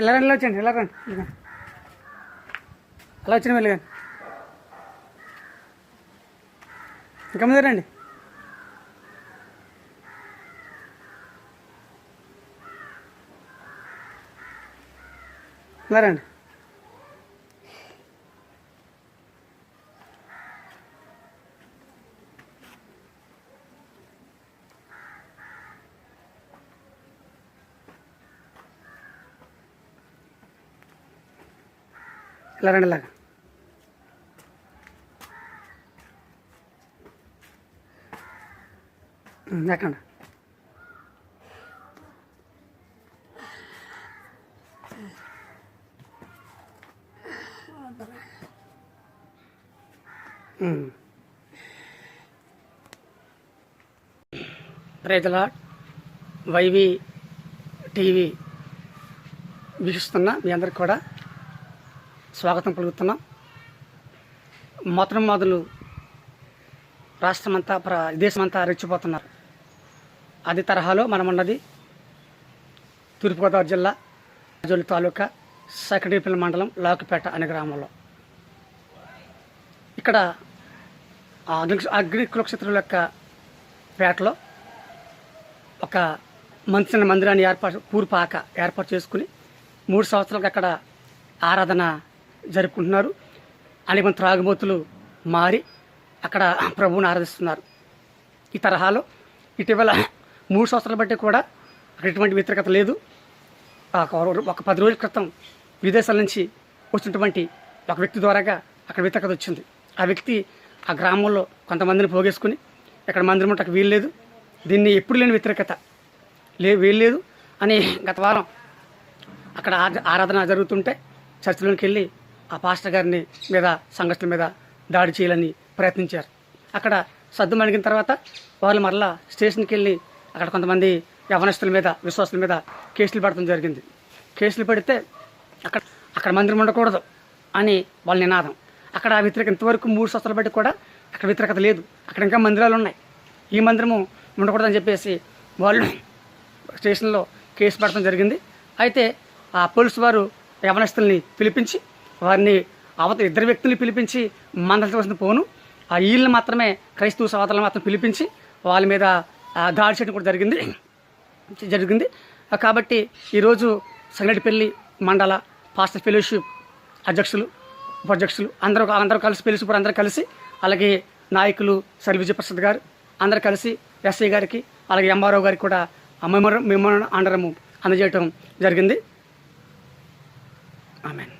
ఇలా రండి ఇలా వచ్చండి ఇలా రండి ఇలా. అలా వచ్చిన వెళ్ళి కానీ ఇంకా ముందు రండి. ఇలా రండి. ఇలా రండి ఇలాగా ఎక్కండి. ఉమ్. వైవి టీవీ వీక్షిస్తున్న మీ అందరికి కూడా స్వాగతం పలుకుతున్నాం. మొత్తం మొదలు రాష్ట్రమంతా ప్ర దేశమంతా రెచ్చిపోతున్నారు. అది తరహాలో మనం ఉన్నది తూర్పుగోదావరి జిల్లా రాజోలు తాలూకా సెకండరీపల్లి మండలం లాకుపేట అనే గ్రామంలో. ఇక్కడ అగ్ని అగ్ని కులక్షేత్రుల యొక్క పేటలో ఒక మంచి మందిరాన్ని ఏర్పాటు కూర్పాక ఏర్పాటు చేసుకుని మూడు సంవత్సరాలకు అక్కడ ఆరాధన జరుపుకుంటున్నారు. అనేక మంది త్రాగుబోతులు మారి అక్కడ ప్రభువుని ఆరాధిస్తున్నారు. ఈ తరహాలో ఇటీవల మూడు సంవత్సరాలు బట్టి కూడా అక్కడ ఎటువంటి వ్యతిరేకత లేదు. ఒక- ఒక పది రోజుల క్రితం విదేశాల నుంచి వచ్చినటువంటి ఒక వ్యక్తి ద్వారాగా అక్కడ వ్యతిరేకత వచ్చింది. ఆ వ్యక్తి ఆ గ్రామంలో కొంతమందిని పోగేసుకుని ఇక్కడ మందిరం ఉండటం వీలు లేదు దీన్ని ఎప్పుడు లేని వ్యతిరేకత లే వీలు లేదు అని గత వారం అక్కడ ఆరాధన జరుగుతుంటే చర్చిలోకి వెళ్ళి ఆ పాస్టర్ గారిని మీద సంఘటనల మీద దాడి చేయాలని ప్రయత్నించారు. అక్కడ సద్దు మణిగిన తర్వాత వాళ్ళు మరలా స్టేషన్కి వెళ్ళి అక్కడ కొంతమంది యవనస్తుల మీద విశ్వాసుల మీద కేసులు పడటం జరిగింది. కేసులు పెడితే అక్కడ అక్కడ మందిరం ఉండకూడదు అని వాళ్ళ నినాదం. అక్కడ ఆ వ్యతిరేక ఇంతవరకు మూడు సంవత్సరాలు బట్టి కూడా అక్కడ వ్యతిరేకత లేదు. అక్కడ ఇంకా మందిరాలు ఉన్నాయి. ఈ మందిరము ఉండకూడదని చెప్పేసి వాళ్ళు స్టేషన్లో కేసు పడటం జరిగింది. అయితే ఆ పోలీసు వారు యవనస్తుల్ని పిలిపించి వారిని అవతల ఇద్దరు వ్యక్తుల్ని పిలిపించి మందలవలసిన పోను. ఆ వీళ్ళని మాత్రమే క్రైస్తవ సోదరులను మాత్రం పిలిపించి వాళ్ళ మీద దాడి చేయడం కూడా జరిగింది. జరిగింది. కాబట్టి ఈరోజు సంగటిపల్లి మండల పాస్టర్ ఫెలోషిప్ అధ్యక్షులు ఉపాధ్యక్షులు అందరూ అందరూ కలిసి ఫెలోషిప్ అందరూ కలిసి అలాగే నాయకులు సరి విజయప్రసాద్ గారు అందరూ కలిసి ఎస్ఐ గారికి అలాగే ఎంఆర్ఓ గారికి కూడా మెమో మెమో ఆండరము అందజేయటం జరిగింది. ఆమెన్.